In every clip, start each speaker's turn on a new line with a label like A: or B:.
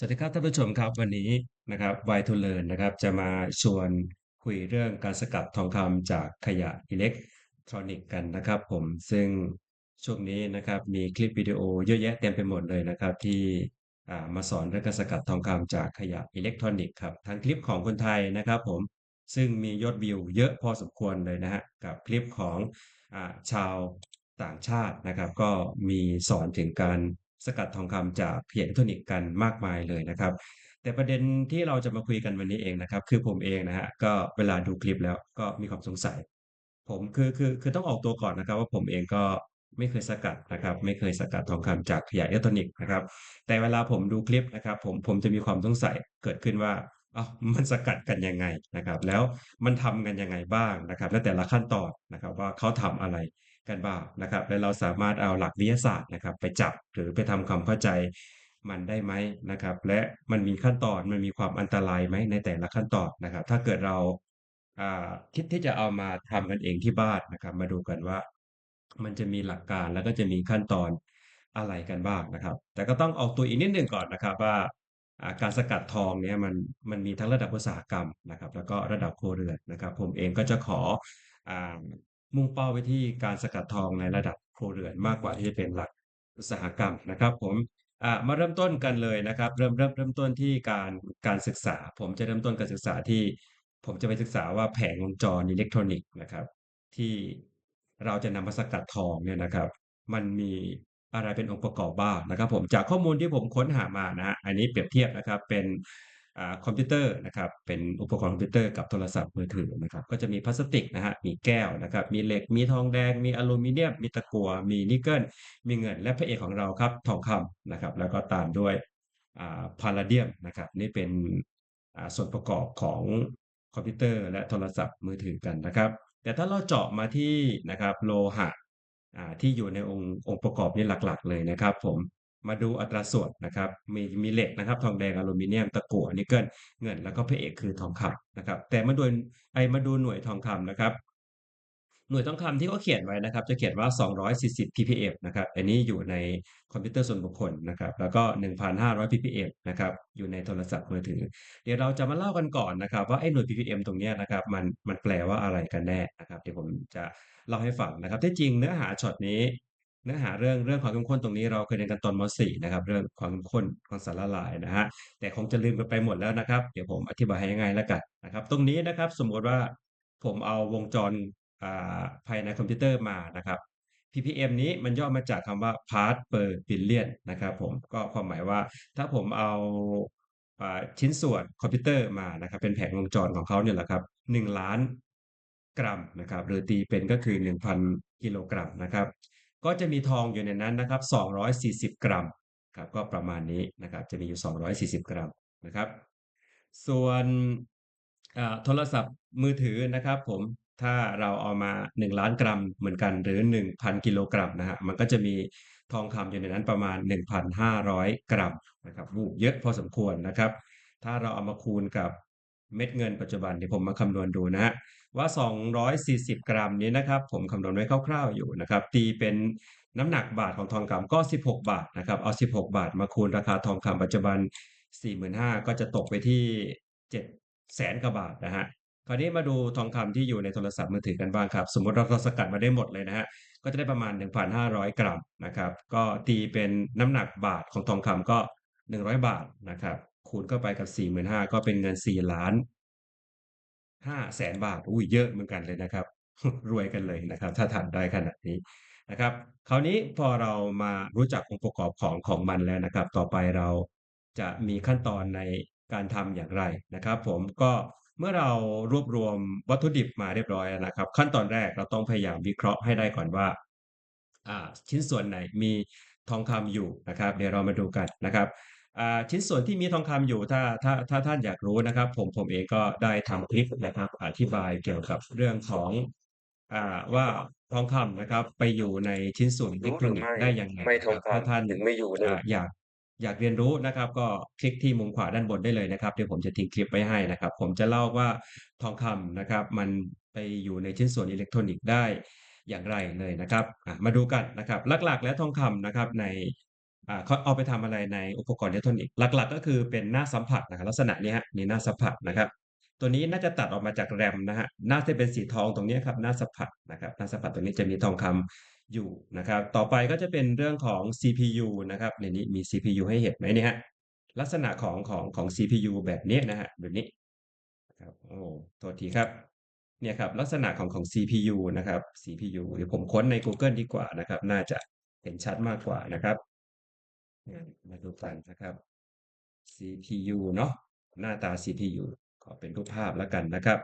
A: สวัสดีครับท่านผู้ชมครับวันนี้นะครับ Why to Learn นะครับจะมาชวนคุยเรื่องการสกัดทองคำจากขยะอิเล็กทรอนิกส์กันนะครับผมซึ่งช่วงนี้นะครับมีคลิปวิดีโอเยอะแยะเต็มไปหมดเลยนะครับ ที่อ่ามาสอนเรื่องการสกัดทองคำจากขยะอิเล็กทรอนิกส์ครับทั้งคลิปของคนไทยนะครับผมซึ่งมียอดวิวเยอะพอสมควรเลยนะฮะกับคลิปของอ่าชาวต่างชาตินะครับ ก็มีสอนถึงการ สกัดทองคำจากขยะอิเล็กทรอนิกส์กันมากมายเลยนะครับ แต่ประเด็นที่เราจะมาคุยกันวันนี้เองนะครับ คือผมเองนะฮะก็เวลาดูคลิปแล้วก็มีความสงสัย ผมคือคือคือต้องออกตัวก่อนนะครับ ว่าผมเองก็ไม่เคยสกัดนะครับ ไม่เคยสกัดทองคำจากขยะอิเล็กทรอนิกส์นะครับ แต่เวลาผมดูคลิปนะครับ ผมผมจะมีความสงสัยเกิดขึ้นว่าอ้าวมันสกัดกันยังไงนะครับ แล้วมันทำกันยังไงบ้างนะครับ และแต่ละขั้นตอนนะครับว่าเขาทำอะไร กันบ้างนะครับ และเราสามารถเอาหลักวิทยาศาสตร์นะครับ ไปจับหรือไปทำความเข้าใจมันได้ไหมนะครับ และมันมีขั้นตอนมันมีความอันตรายไหมในแต่ละขั้นตอนนะครับ ถ้าเกิดเราคิดที่จะเอามาทำกันเองที่บ้านนะครับ มาดูกันว่า มันจะมีหลักการแล้วก็จะมีขั้นตอนอะไรกันบ้างนะครับ แต่ก็ต้องออกตัวอีกนิดหนึ่งก่อนนะครับว่าการสกัดทองเนี่ยมันมันมีทั้งระดับอุตสาหกรรมนะครับ แล้วก็ระดับครัวเรือนนะครับ ผมเองก็จะขออ่า มุ่งเป้าไปที่การสกัดทองในระดับครัวเรือนมากกว่าที่จะเป็นหลักอุตสาหกรรมนะครับ ผมมาเริ่มต้นกันเลยนะครับ เริ่มเริ่มเริ่มต้นที่การการศึกษา ผมจะเริ่มต้นการศึกษาที่ ผมจะไปศึกษาว่าแผงวงจรอิเล็กทรอนิกส์นะครับ ที่เราจะนำมาสกัดทองเนี่ยนะครับ มันมีอะไรเป็นองค์ประกอบบ้างนะครับ ผมจากข้อมูลที่ผมค้นหามานะอันนี้เปรียบเทียบนะครับเป็น คอมพิวเตอร์นะครับเป็นอุปกรณ์คอมพิวเตอร์กับโทรศัพท์มือถือนะครับก็จะมีพลาสติกนะฮะมีแก้วนะครับมีเหล็กมีทองแดง มีอลูมิเนียม มีตะกั่วมีนิกเกิลมีเงินและพระเอกของเราครับทองคำนะครับแล้วก็ตามด้วยพาลาเดียมนะครับนี่เป็นส่วนประกอบของคอมพิวเตอร์และโทรศัพท์มือถือกันนะครับแต่ถ้าเราเจาะมาที่นะครับโลหะที่อยู่ในองค์องค์ประกอบนี้หลักๆ เลยนะครับ ผม มาดูอัตราส่วนนะครับ มีมีเหล็กนะครับ ทองแดงอลูมิเนียมตะกั่วนิกเกิลเงินแล้วก็พระเอกคือทองคำนะครับ แต่มาดูไอมาดูหน่วยทองคำนะครับ หน่วยทองคำที่เขาเขียนไว้นะครับ จะเขียนว่า 240 ppm นะครับ อันนี้อยู่ในคอมพิวเตอร์ส่วนบุคคลนะครับ แล้วก็ 1,500 ppm นะครับ อยู่ในโทรศัพท์มือถือ เดี๋ยวเราจะมาเล่ากันก่อนนะครับ ว่าไอ้หน่วย ppm ตรงนี้นะครับ มันมันแปลว่าอะไรกันแน่นะครับ เดี๋ยวผมจะเล่าให้ฟังนะครับที่จริงเนื้อหาช็อตนี้ เนื้อหาเรื่องเรื่องความเข้มข้นตรงนี้เราเคยเรียนกันตอนม .4 นะครับ เรื่องความเข้มข้นของสารละลายนะฮะแต่คงจะลืมกันไปหมดแล้วนะครับ เดี๋ยวผมอธิบายให้ง่ายแล้วกันนะครับ ตรงนี้นะครับสมมติว่าผมเอาวงจรภายในคอมพิวเตอร์มานะครับ ppm นี้มันย่อมาจากคำว่า part per billion นะครับผมก็ความหมายว่าถ้าผมเอาอ่าชิ้นส่วนคอมพิวเตอร์มานะครับ เป็นแผงวงจรของเขาเนี่ยแหละครับ1ล้านกรัมนะครับหรือตีเป็นก็คือ 1,000 กิโลกรัมนะครับ ก็จะมีทองอยู่ในนั้นนะครับ 240 กรัมครับก็ประมาณนี้นะครับจะมีอยู่ 240 กรัมนะครับ ส่วนโทรศัพท์มือถือนะครับผมถ้าเราเอามา 1 ล้านกรัมเหมือนกันหรือ 1,000 กิโลกรัมนะฮะมันก็จะมีทองคำอยู่ในนั้นประมาณ 1,500 กรัมนะครับโอ้เยอะพอสมควรนะครับ ถ้าเราเอามาคูณกับ เม็ดเงินปัจจุบันเดี๋ยผมมาคำนวณดูนะฮะว่า 240 กรัมนี้นะครับ ผมคำนวณไว้คร่าวๆอยู่นะครับ ตีเป็นน้ำหนักบาทของทองคำก็ 16 บาทนะครับ เอา 16 บาทมาคูณราคาทองคำปัจจุบัน 45,000ก็จะตกไปที่7 0 0 0 0กว่าบาทนะฮะคราวนี้มาดูทองคำที่อยู่ในโทรศัพท์มือถือกันบ้างครับ สมมติเราเราสกัดมาได้หมดเลยนะฮะก็จะได้ประมาณ 1,500 กรัมนะครับ ก็ตีเป็นน้ำหนักบาทของทองคำก็ 100 บาทนะครับ คูณเข้าไปกับ45,000ก็เป็นเงิน4ล้าน5แสนบาทอุ้ยเยอะเหมือนกันเลยนะครับ รวยกันเลยนะครับ ถ้าทำได้ขนาดนี้นะครับ คราวนี้พอเรามารู้จักองค์ประกอบของของมันแล้วนะครับ ต่อไปเราจะมีขั้นตอนในการทำอย่างไรนะครับ ผมก็เมื่อเรารวบรวมวัตถุดิบมาเรียบร้อยแล้วนะครับ ขั้นตอนแรกเราต้องพยายามวิเคราะห์ให้ได้ก่อนว่าชิ้นส่วนไหนมีทองคำอยู่นะครับ เดี๋ยวเรามาดูกันนะครับ ชิ้นส่วนที่มีทองคำอยู่ถ้าถ้าถ้าท่านอยากรู้นะครับ ผมผมเองก็ได้ทำคลิปนะครับ อธิบายเกี่ยวกับเรื่องของอ่าว่าทองคำนะครับ ไปอยู่ในชิ้นส่วนอิเล็กทรอนิกส์ได้ยังไง
B: ไม่ท
A: นะครับถ้า
B: องคำ
A: ท่าน
B: ถึงไม่อยู่เลย
A: อ่าอยากอยากเรียนรู้นะครับ ก็คลิกที่มุมขวาด้านบนได้เลยนะครับเดี๋ยวผมจะทิ้งคลิปไว้ให้นะครับ ผมจะเล่าว่าทองคำนะครับ มันไปอยู่ในชิ้นส่วนอิเล็กทรอนิกส์ได้อย่างไรเลยนะครับอะมาดูกันนะครับ หลักๆ แล้วทองคำนะครับใน อ่าเขาเอาไปทำอะไรในอุปกรณ์อิเล็กทรอนิกส์หลักๆ ก็คือเป็นหน้าสัมผัสนะครับลักษณะนี้ฮะนี่หน้าสัมผัสนะครับตัวนี้น่าจะตัดออกมาจากแรมนะฮะหน้าที่เป็นสีทองตรงนี้ครับหน้าสัมผัสนะครับหน้าสัมผัสตรงนี้จะมีทองคำอยู่นะครับต่อไปก็จะเป็นเรื่องของ CPU นะครับในนี้มี CPU ให้เห็นไหมเนี่ยฮะลักษณะของของของ CPU แบบนี้นะฮะแบบนี้นะครับโอ้โทษทีครับเนี่ยครับลักษณะของของ CPU นะครับ CPU เดี๋ยวผมค้นใน Google ดีกว่านะครับ น่าจะเห็นชัดมากกว่านะครับ มาดูกันนะครับ CPU เนาะหน้าตา CPU ขอเป็นรูปภาพแล้วกันนะครับ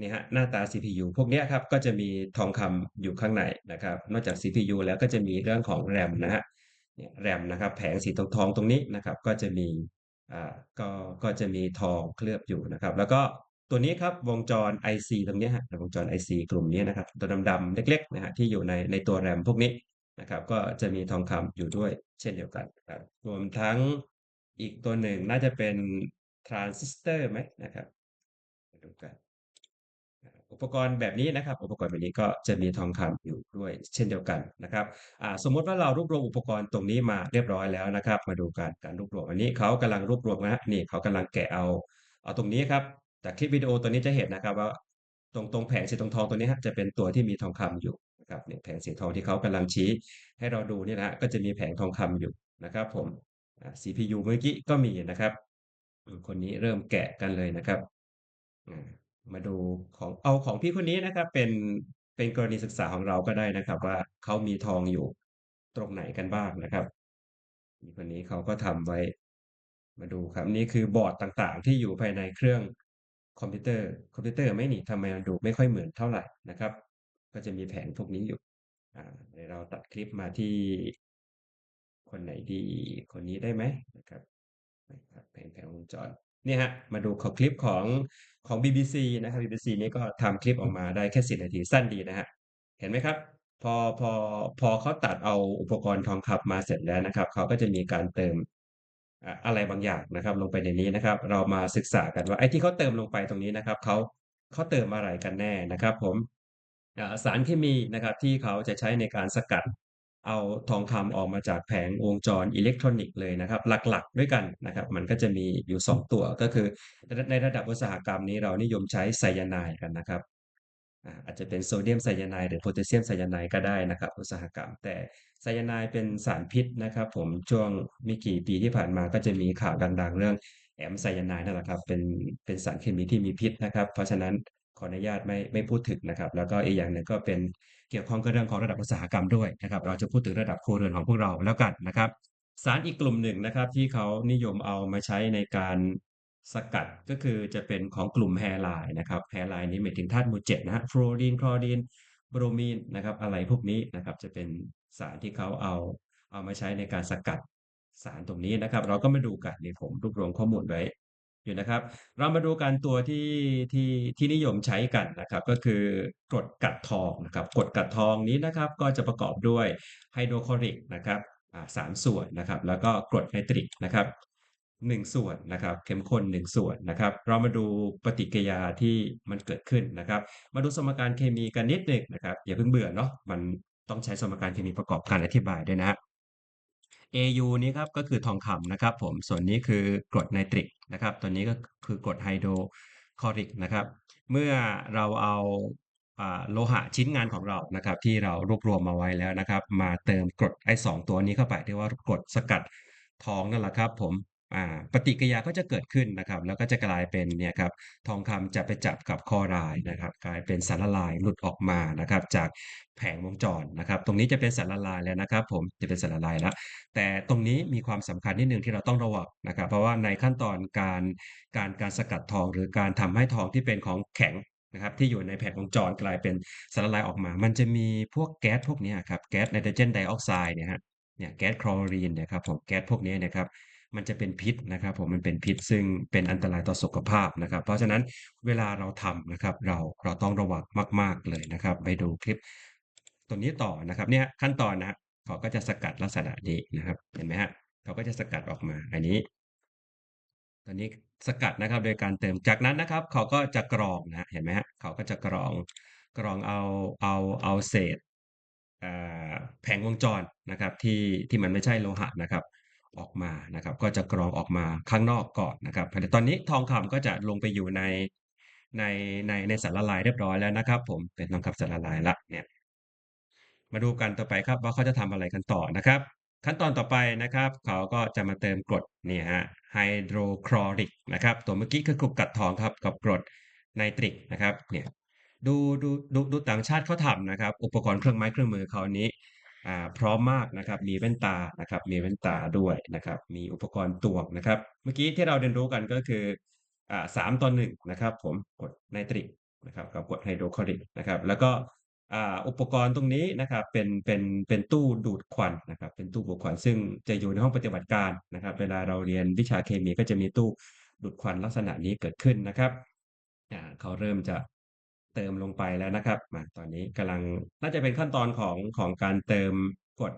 A: นี่ฮะหน้าตา CPU พวกเนี้ยครับก็จะมีทองคำอยู่ข้างในนะครับ นอกจาก CPU แล้วก็จะมีเรื่องของ RAM นะฮะ RAM นะครับ แผงสีทองทองตรงนี้นะครับ ก็จะมีอ่าก็ก็จะมีทองเคลือบอยู่นะครับ แล้วก็ตัวนี้ครับวงจร IC ตรงนี้ฮะวงจร IC กลุ่มนี้นะครับ ตัวดำๆเล็กๆนะฮะที่อยู่ในในตัว RAM พวกนี้ นะครับ ก็จะมีทองคำอยู่ด้วยเช่นเดียวกันครับรวมทั้งอีกตัวหนึ่งน่าจะเป็นทรานซิสเตอร์ไหมนะครับมาดูกันอุปกรณ์แบบนี้นะครับ อุปกรณ์แบบนี้ก็จะมีทองคำอยู่ด้วยเช่นเดียวกันนะครับสมมติว่าเรารวบรวมอุปกรณ์ตรงนี้มาเรียบร้อยแล้วนะครับ มาดูการการรวบรวมอันนี้เขากำลังรวบรวมนะนี่เขากำลังแกะเอาเอาตรงนี้ครับจากคลิปวิดีโอตัวนี้จะเห็นนะครับว่าตรงตรงแผงสีทองทองตัวนี้ฮะจะเป็นตัวที่มีทองคำอยู่ นะครับเนี่ยแผงสีทองที่เขากำลังชี้ให้เราดูนี่นะก็จะมีแผงทองคำอยู่นะครับผม CPU เมื่อกี้ก็มีนะครับ คนนี้เริ่มแกะกันเลยนะครับ มาดูของเอาของพี่คนนี้นะครับ เป็นเป็นกรณีศึกษาของเราก็ได้นะครับ ว่าเขามีทองอยู่ตรงไหนกันบ้างนะครับมีคนนี้เขาก็ทำไว้ มาดูครับนี่คือบอร์ดต่างๆ ที่อยู่ภายในเครื่องคอมพิวเตอร์คอมพิวเตอร์ไม่นี่ทำไมมันดูไม่ค่อยเหมือนเท่าไหร่นะครับ ก็จะมีแผงพวกนี้อยู่เดี๋ยวเราตัดคลิปมาที่ คนไหนดีคนนี้ได้ไหมนะครับนะครับแผงแผงวงจรนี่ฮะมาดูขอคลิปของของ BBC นะครับ BBC นี้ก็ทำคลิปออกมาได้แค่สินาทีสั้นดีนะฮะเห็นไหมครับ พอพอพอเขาตัดเอาอุปกรณ์ทองคำมาเสร็จแล้วนะครับเขาก็จะมีการเติมอะไรบางอย่างนะครับ ลงไปในนี้นะครับ เรามาศึกษากันว่าไอ้ที่เขาเติมลงไปตรงนี้นะครับเขาเขาเติมอะไรกันแน่นะครับ ผม สารเคมีนะครับที่เขาจะใช้ในการสกัดเอาทองคำออกมาจากแผงวงจรอิเล็กทรอนิกส์เลยนะครับ หลักๆด้วยกันนะครับ มันก็จะมีอยู่ 2 ตัวก็คือ ในระดับอุตสาหกรรมนี้เรานิยมใช้ไซยาไนด์กันนะครับ อาจจะเป็นโซเดียมไซยาไนด์หรือโพแทสเซียมไซยาไนด์ก็ได้นะครับ อุตสาหกรรม แต่ไซยาไนด์เป็นสารพิษนะครับ ผมช่วงไม่กี่ปีที่ผ่านมาก็จะมีข่าวดังๆ เรื่องแอมไซยาไนด์นั่นแหละครับเป็นเป็นสารเคมีที่มีพิษนะครับ เพราะฉะนั้น ออนุญาตไม่ไม่พูดถึงนะครับ แล้วก็อีกอย่างหนึ่งก็เป็นเกี่ยวข้องกับเรื่องของระดับอุตสาหกรรมด้วยนะครับ เราจะพูดถึงระดับครัวเรือนของพวกเราแล้วกันนะครับ สารอีกกลุ่มหนึ่งนะครับ ที่เขานิยมเอามาใช้ในการสกัดก็คือจะเป็นของกลุ่มแฮร์ไลน์นะครับแฮร์ไลน์นี้หมายถึงธาตุหมู่เจ็ดนะฮะฟลูออรีนคลอรีนบรมีนนะครับอะไรพวกนี้นะครับจะเป็นสารที่เขาเอาเอามาใช้ในการสกัดสารตรงนี้นะครับ เราก็มาดูกันนี่ผมรวบรวมข้อมูลไว้ อยู่นะครับ เรามาดูกันตัวที่ที่ที่นิยมใช้กันนะครับ ก็คือกรดกัดทองนะครับกรดกัดทองนี้นะครับก็จะประกอบด้วยไฮโดรคลอริกนะครับสามส่วนนะครับ แล้วก็กรดไนตริกนะครับหนึ่งส่วนนะครับเข้มข้นหนึ่งส่วนนะครับ เรามาดูปฏิกิริยาที่มันเกิดขึ้นนะครับ มาดูสมการเคมีกันนิดหนึ่งนะครับอย่าเพิ่งเบื่อเนาะมันต้องใช้สมการเคมีประกอบการอธิบายด้วยนะ Au นี้ครับก็คือทองคำนะครับผมส่วนนี้คือกรดไนตริกนะครับตัวนี้ก็คือกรดไฮโดรคลอริกนะครับเมื่อเราเอาโลหะชิ้นงานของเรานะครับที่เรารวบรวมมาไว้แล้วนะครับ มาเติมกรดไอสองตัวนี้เข้าไปที่ว่ากรดสกัดทองนั่นแหละครับผม ปฏิกิริยาก็จะเกิดขึ้นนะครับ แล้วก็จะกลายเป็นเนี่ยครับทองคำจะไปจับกับคอรายนะครับ กลายเป็นสารละลายหลุดออกมานะครับ จากแผงวงจรนะครับ ตรงนี้จะเป็นสารละลายแล้วนะครับ ผมจะเป็นสารละลายแล้วแต่ตรงนี้มีความสำคัญนิดนึงที่เราต้องระวังนะครับ เพราะว่าในขั้นตอนการการการสกัดทองหรือการทำให้ทองที่เป็นของแข็งนะครับที่อยู่ในแผงวงจรกลายเป็นสารละลายออกมา มันจะมีพวกแก๊สพวกนี้ครับแก๊สไนโตรเจนไดออกไซด์เนี่ยฮะเนี่ยแก๊สคลอรีนนะครับผมแก๊สพวกนี้นะครับ มันจะเป็นพิษนะครับผมมันเป็นพิษซึ่งเป็นอันตรายต่อสุขภาพนะครับ เพราะฉะนั้นเวลาเราทำนะครับเราเราต้องระวังมาก ๆเลยนะครับไปดูคลิปตัวนี้ต่อนะครับเนี่ยขั้นตอนนะเขาก็จะสกัดลักษณะนี้นะครับ เห็นไหมฮะเขาก็จะสกัดออกมาอันนี้ ตอนนี้สกัดนะครับโดยการเติมจากนั้นนะครับ เขาก็จะกรองนะเห็นไหมฮะเขาก็จะกรองกรองเอาเอาเอาเศษแผงวงจรนะครับที่ที่มันไม่ใช่โลหะนะครับ ออกมานะครับ ก็จะกรองออกมาข้างนอกก่อนนะครับแต่ตอนนี้ทองคำก็จะลงไปอยู่ในในในในสารละลายเรียบร้อยแล้วนะครับ ผมเป็นทองคำสารละลายล้วเนี่ยมาดูกันต่อไปครับว่าเขาจะทำอะไรกันต่อนะครับ ขั้นตอนต่อไปนะครับ เขาก็จะมาเติมกรดนี่ฮะไฮโดรคลอริกนะครับ ตัวเมื่อกี้คือกรดกัดทองครับกับกรดไนตริกนะครับเนี่ยดูดูดูดูต่างชาติเขาทำนะครับ อุปกรณ์เครื่องไม้เครื่องมือเขานี้ พร้อมมากนะครับ มีแว่นตานะครับ มีแว่นตาด้วยนะครับ มีอุปกรณ์ตวงนะครับ เมื่อกี้ที่เราเรียนรู้กันก็คือสามต่อหนึ่งนะครับ ผมกดไนตริกนะครับกับกดไฮโดรคลอริกนะครับ แล้วก็อุปกรณ์ตรงนี้นะครับเป็นเป็นเป็นตู้ดูดควันนะครับ เป็นตู้ดูดควันซึ่งจะอยู่ในห้องปฏิบัติการนะครับ เวลาเราเรียนวิชาเคมีก็จะมีตู้ดูดควันลักษณะนี้เกิดขึ้นนะครับเขาเริ่มจะ เติมลงไปแล้วนะครับ มาตอนนี้กำลังน่าจะเป็นขั้นตอนของของการเติมกรด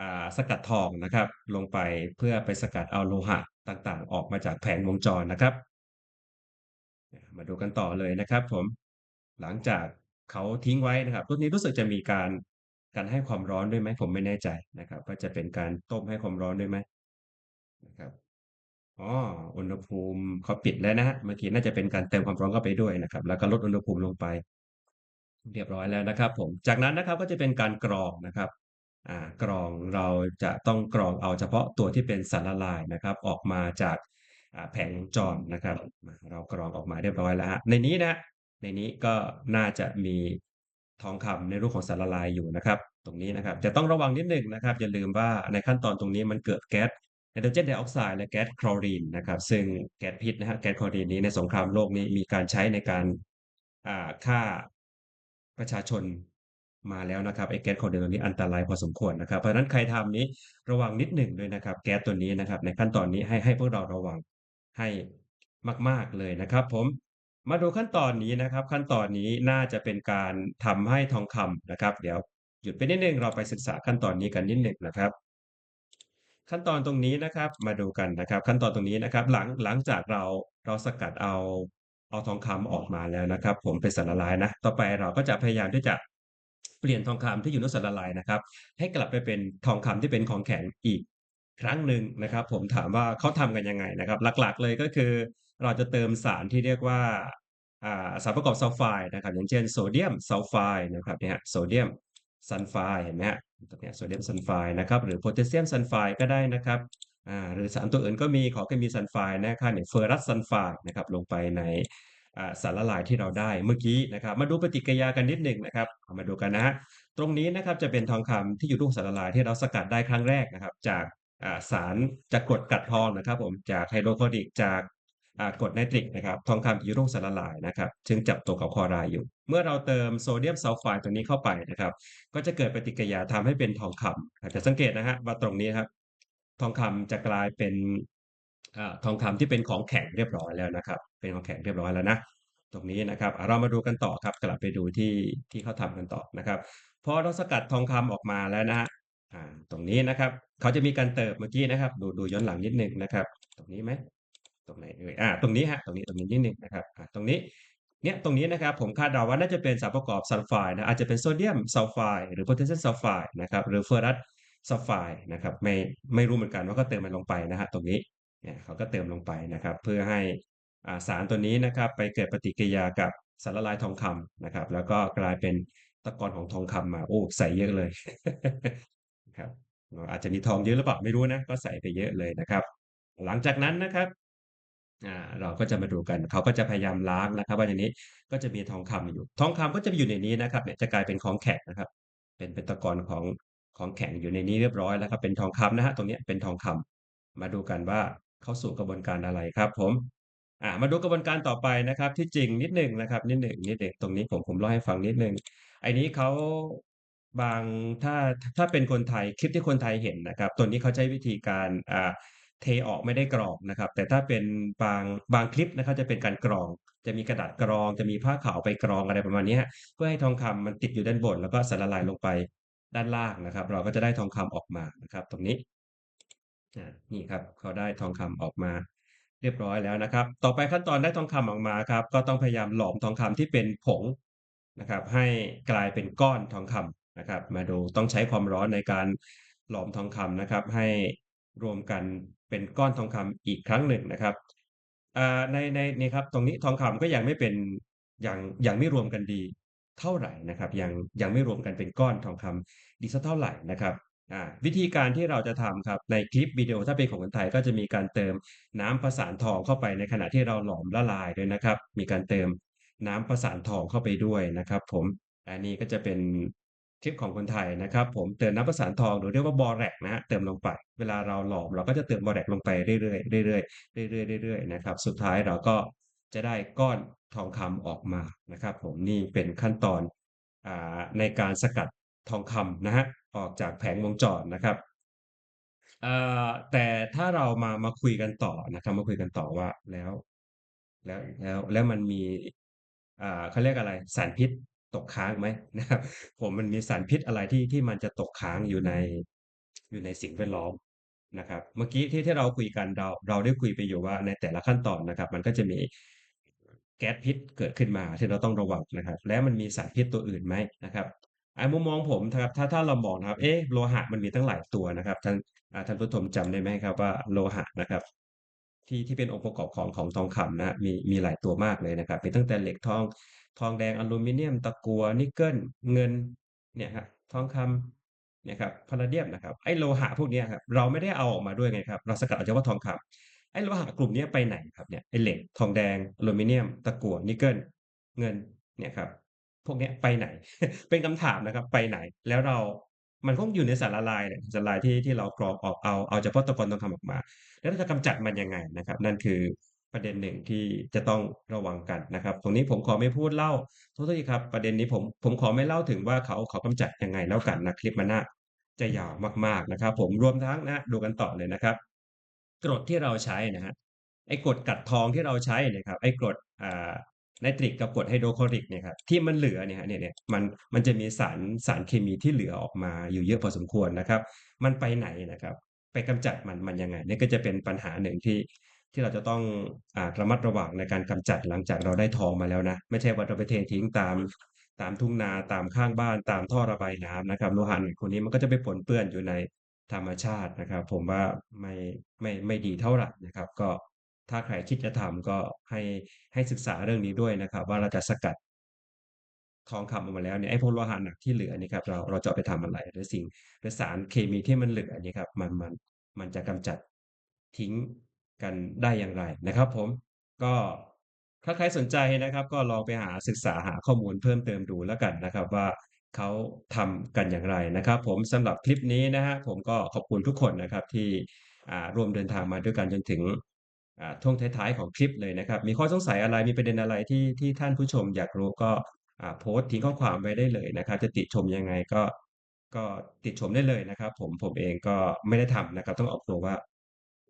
A: อ่าสกัดทองนะครับ ลงไปเพื่อไปสกัดเอาโลหะต่างๆ ออกมาจากแผงวงจรนะครับ มาดูกันต่อเลยนะครับผมหลังจากเขาทิ้งไว้นะครับรุ่นนี้รู้สึกจะมีการการให้ความร้อนด้วยไหมผมไม่แน่ใจนะครับว่าจะเป็นการต้มให้ความร้อนด้วยไหมนะครับ อ๋อ อุณหภูมิเขาปิดแล้วนะฮะ เมื่อกี้น่าจะเป็นการเติมความร้อนเข้าไปด้วยนะครับ แล้วก็ลดอุณหภูมิลงไป เรียบร้อยแล้วนะครับ ผม จากนั้นนะครับก็จะเป็นการกรองนะครับ อ่า กรองเราจะต้องกรองเอาเฉพาะตัวที่เป็นสารละลายนะครับ ออกมาจากแผงวงจรนะครับมาเรากรองออกมาเรียบร้อยแล้วฮะ ในนี้นะ ในนี้ก็น่าจะมีทองคำในรูปของสารละลายอยู่นะครับ ตรงนี้นะครับ จะต้องระวังนิดหนึ่งนะครับอย่าลืมว่าในขั้นตอนตรงนี้มันเกิดแก๊ส ไนโตรเจนไดออกไซด์และแก๊สคลอรีนนะครับ ซึ่งแก๊สพิษนะฮะแก๊สคลอรีนนี้ในสงครามโลกนี้มีการใช้ในการฆ่าประชาชนมาแล้วนะครับไอ้แก๊สคาร์บอนตัวนี้อันตรายพอสมควรนะครับ เพราะฉะนั้นใครทำนี้ระวังนิดหนึ่งด้วยนะครับ แก๊สตัวนี้นะครับ ในขั้นตอนนี้ให้ให้พวกเราระวังให้มาก ๆเลยนะครับ ผมมาดูขั้นตอนนี้นะครับ ขั้นตอนนี้น่าจะเป็นการทำให้ทองคำนะครับ เดี๋ยวหยุดไปนิดนึงเราไปศึกษาขั้นตอนนี้กันนิดหนึ่งนะครับ ขั้นตอนตรงนี้นะครับ มาดูกันนะครับ ขั้นตอนตรงนี้นะครับ หลังหลังจากเราเราสกัดเอาเอาทองคำออกมาแล้วนะครับ ผมเป็นสารละลายนะ ต่อไปเราก็จะพยายามที่จะเปลี่ยนทองคำที่อยู่ในสารละลายนะครับ ให้กลับไปเป็นทองคำที่เป็นของแข็งอีกครั้งหนึ่งนะครับ ผมถามว่าเขาทำกันยังไงนะครับ หลักๆเลยก็คือเราจะเติมสารที่เรียกว่าอ่าสารประกอบซัลไฟด์นะครับ อย่างเช่นโซเดียมซัลไฟด์นะครับเนี่ยโซเดียม ซัลไฟด์เห็นไหมฮะตรงนี้โซเดียมซัลไฟด์นะครับหรือโพแทสเซียมซัลไฟด์ก็ได้นะครับอ่าหรือสารตัวอื่นก็มีของเคมีซัลไฟด์นะครับเนี่ยเฟอรัสซัลไฟด์นะครับลงไปในสารละลายที่เราได้เมื่อกี้นะครับมาดูปฏิกิริยากันนิดหนึ่งนะครับมาดูกันนะฮะตรงนี้นะครับจะเป็นทองคำที่อยู่รูปสารละลายที่เราสกัดได้ครั้งแรกนะครับ จากสารจากกรดกัดทองนะครับผมจากไฮโดรคลอริกจาก กรดไนตริกนะครับทองคำอยู่รูปสารละลายนะครับซึ่งจับตัวกับคอรด์อยู่ เมื่อเราเติมโซเดียมซัลไฟด์ตัวนี้เข้าไปนะครับก็จะเกิดปฏิกิริยาทำให้เป็นทองคำจะสังเกตนะฮะว่าตรงนี้ครับทองคำจะกลายเป็นอทองคำที่เป็นของแข็งเรียบร้อยแล้วนะครับ เป็นของแข็งเรียบร้อยแล้วนะตรงนี้นะครับเรามาดูกันต่อครับกลับไปดูที่ที่เขาทำกันต่อนะครับพอเราสกัดทองคำออกมาแล้วนะฮะตรงนี้นะครับเขาจะมีการเติมเมื่อกี้นะครับ ดูดูย้อนหลังนิดนึงนะครับ ตรงนี้ไหม ตรงไหนเอ่ยอ่าตรงนี้ฮะตรงนี้ตรงนี้นิดหนึ่งนะครับอ่าตรงนี้เนี่ยตรงนี้นะครับผมคาดเดาว่าน่าจะเป็นสารประกอบซัลไฟด์นะอาจจะเป็นโซเดียมซัลไฟด์หรือโพแทสเซียมซัลไฟด์นะครับหรือเฟอรัสซัลไฟด์นะครับไม่ไม่รู้เหมือนกันว่าก็เติมมันลงไปนะฮะตรงนี้เนี่ยเขาก็เติมลงไปนะครับ เพื่อให้อ่าสารตัวนี้นะครับ ไปเกิดปฏิกิริยากับสารละลายทองคำนะครับ แล้วก็กลายเป็นตะกอนของทองคำมาโอ้ใส่เยอะเลยครับอาจจะมีทองเยอะหรือเปล่าไม่รู้นะก็ใส่ไปเยอะเลยนะครับ หลังจากนั้นนะครับ อ่าเราก็จะมาดูกัน เขาก็จะพยายามล้างนะครับ ว่าในนี้ก็จะมีทองคำอยู่ ทองคำก็จะอยู่ในนี้นะครับเนี่ยจะกลายเป็นของแข็งนะครับ เป็นเป็นตะกอนของของแข็งอยู่ในนี้เรียบร้อยแล้วครับเป็นทองคำนะฮะตรงเนี้ยเป็นทองคำมาดูกันว่าเข้าสู่กระบวนการอะไรครับ ผมอ่ามาดูกระบวนการต่อไปนะครับ ที่จริงนิดหนึ่งนะครับ นิดหนึ่งนิดหนึ่งตรงนี้ผมผมเล่าให้ฟังนิดหนึ่งไอ้นี้เขาบางถ้าถ้าเป็นคนไทยคลิปที่คนไทยเห็นนะครับ ตัวนี้เขาใช้วิธีการอ่า เทออกไม่ได้กรองนะครับ แต่ถ้าเป็นบางบางคลิปนะครับจะเป็นการกรอง จะมีกระดาษกรอง จะมีผ้าขาวไปกรองอะไรประมาณนี้เพื่อให้ทองคำมันติดอยู่ด้านบน แล้วก็สละลายลงไปด้านล่างนะครับ เราก็จะได้ทองคำออกมานะครับ ตรงนี้นี่ครับเขาได้ทองคำออกมาเรียบร้อยแล้วนะครับ ต่อไปขั้นตอนได้ทองคำออกมาครับ ก็ต้องพยายามหลอมทองคำที่เป็นผงนะครับ ให้กลายเป็นก้อนทองคนะครับ มาดูต้องใช้ความร้อนในการหลอมทองคำนะครับ ให้รวมกัน เป็นก้อนทองคำอีกครั้งหนึ่งนะครับในในนี่ครับตรงนี้ทองคำก็ยังไม่เป็นยังยังไม่รวมกันดี เท่าไหร่นะครับ ยังยังไม่รวมกันเป็นก้อนทองคำดีสักเท่าไหร่นะครับวิธีการที่เราจะทำครับในคลิปวิดีโอถ้าเป็นของคนไทยก็จะมีการเติมน้ำผสานทองเข้าไปในขณะที่เราหลอมละลายด้วยนะครับ มีการเติมน้ำผสานทองเข้าไปด้วยนะครับ ผมอันนี้ก็จะเป็น คลิปของคนไทยนะครับ ผมเติมน้ำผสานทองหรือเรียกว่า Borax นะเติมลงไป เวลาเราหลอมเราก็จะเติม Borax ลงไปเรื่อยๆเรื่อยๆเรื่อยๆเรื่อยๆนะครับ สุดท้ายเราก็จะได้ก้อนทองคำออกมานะครับ ผมนี่เป็นขั้นตอนอ่าในการสกัดทองคำนะครับออกจากแผงวงจรนะครับแต่ถ้าเรามามาคุยกันต่อนะครับมาคุยกันต่อว่าแล้ว แล้วแล้วแล้วมันมีเขาเรียกอะไรสารพิษ ตกค้างไหมนะครับ ผมมันมีสารพิษอะไรที่ที่มันจะตกค้างอยู่ในอยู่ในสิ่งแวดล้อมนะครับ เมื่อกี้ที่ที่เราคุยกันเราเราได้คุยไปอยู่ว่าในแต่ละขั้นตอนนะครับ มันก็จะมีแก๊สพิษเกิดขึ้นมาที่เราต้องระวังนะครับ แล้วมันมีสารพิษตัวอื่นไหมนะครับไอ่ามุมมองผมนะครับถ้าถ้าเรามองนะครับ เอ๊ะโลหะมันมีตั้งหลายตัวนะครับท่านท่านผู้ชมจำได้ไหมครับว่าโลหะนะครับที่ที่เป็นองค์ประกอบของของทองคำนะมีมีหลายตัวมากเลยนะครับมีตั้งแต่เหล็กทอง ทองแดงอลูมิเนียม ตะกัวนิกเกิลเงินเนี่ยครับทองคำเนี่ยครับพาลาเดียมนะครับไอโลหะพวกนี้ครับเราไม่ได้เอาออกมาด้วยไงครับเราสกัดออกเฉพาะทองคำไอโลหะกลุ่มนี้ไปไหนครับเนี่ยไอเหล็กทองแดงอลูมิเนียม ตะกัวนิกเกิลเงินเนี่ยครับพวกนี้ไปไหน เป็นคำถามนะครับไปไหนแล้วเรามันก็อยู่ในสารละลายเนี่ยสารละลายที่ที่เรากรองออกเอาเอาเฉพาะตะกอนทองคำออกมา แล้วเราจะกำจัดมันยังไงนะครับ นั่นคือ ประเด็นหนึ่งที่จะต้องระวังกันนะครับ ตรงนี้ผมขอไม่พูดเล่าโทษทีครับ ประเด็นนี้ผมผมขอไม่เล่าถึงว่าเขาเขากำจัดยังไงแล้วกันนะคลิปมันน่าจะยาวมากๆนะครับ ผมรวมทั้งนะดูกันต่อเลยนะครับกรดที่เราใช้นะครับไอ้กรดกัดทองที่เราใช้เนี่ยครับไอ้กรดอ่าไนตริกกับกรดไฮโดรคลอริกเนี่ยครับที่มันเหลือเนี่ยครับเนี่ยมันมันจะมีสารสารเคมีที่เหลือออกมาอยู่เยอะพอสมควรนะครับ มันไปไหนนะครับ ไปกำจัดมันมันยังไงนี่ก็จะเป็นปัญหาหนึ่งที่ ที่เราจะต้องอาระมัดระวังในการกำจัดหลังจากเราได้ทองมาแล้วนะ ไม่ใช่ว่าเราไปเททิ้งตามตามทุ่งนาตามข้างบ้านตามท่อระบายน้ำนะครับโลหะเหล็กพวกนี้มันก็จะไปปนเปื้อนอยู่ในธรรมชาตินะครับ ผมว่าไม่ไม่ไม่ดีเท่าไหร่นะครับ ก็ถ้าใครคิดจะทำก็ให้ให้ศึกษาเรื่องนี้ด้วยนะครับ ว่าเราจะสกัดทองคำออกมาแล้วเนี่ยไอ้พวกโลหะหนักที่เหลือนี่ครับเราเราจะไปทำอะไรหรือสิ่งหรือสารเคมีที่มันเหลือนี่ครับมันมันมันจะกำจัดทิ้ง กันได้อย่างไรนะครับ ผมก็ถ้าใครสนใจนะครับ ก็ลองไปหาศึกษาหาข้อมูลเพิ่มเติมดูแล้วกันนะครับ ว่าเขาทำกันอย่างไรนะครับ ผมสำหรับคลิปนี้นะครับผมก็ขอบคุณทุกคนนะครับที่ร่วมเดินทางมาด้วยกันจนถึงอ่วงท้ายๆของคลิปเลยนะครับ มีข้อสงสัยอะไรมีประเด็นอะไรที่ที่ท่านผู้ชมอยากรู้ก็โพสต์ทิ้งข้อความไว้ได้เลยนะครับ จะติชมยังไงก็ก็ติดชมได้เลยนะครับ ผมผมเองก็ไม่ได้ทำนะครับ ต้องออกตัวว่า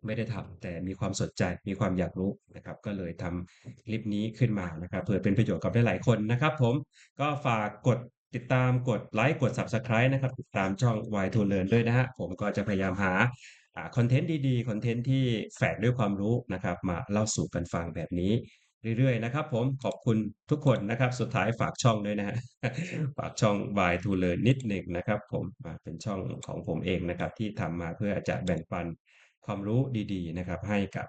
A: ไม่ได้ทำแต่มีความสนใจมีความอยากรู้นะครับ ก็เลยทำคลิปนี้ขึ้นมานะครับเผื่อเป็นประโยชน์กับหลายๆคนนะครับ ผมก็ฝากกดติดตามกดไลก์กด Subscribe นะครับ ติดตามช่อง Y to Learn ด้วยนะครับผมก็จะพยายามหาคอนเทนต์ดีๆ คอนเทนต์ที่แฝงด้วยความรู้นะครับ มาเล่าสู่กันฟังแบบนี้เรื่อยๆนะครับผมขอบคุณทุกคนนะครับ สุดท้ายฝากช่องด้วยนะครับฝากช่อง Y to Learn นิดหนึ่งนะครับ ผมเป็นช่องของผมเองนะครับ ที่ทำมาเพื่อจะแบ่งปัน ความรู้ดีๆนะครับให้กับ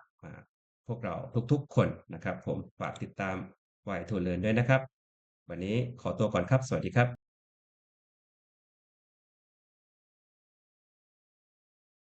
A: พวกเราทุกๆคนนะครับ ผมฝากติดตามไวทูเลินด้วยนะครับ วันนี้ขอตัวก่อนครับ สวัสดีครับ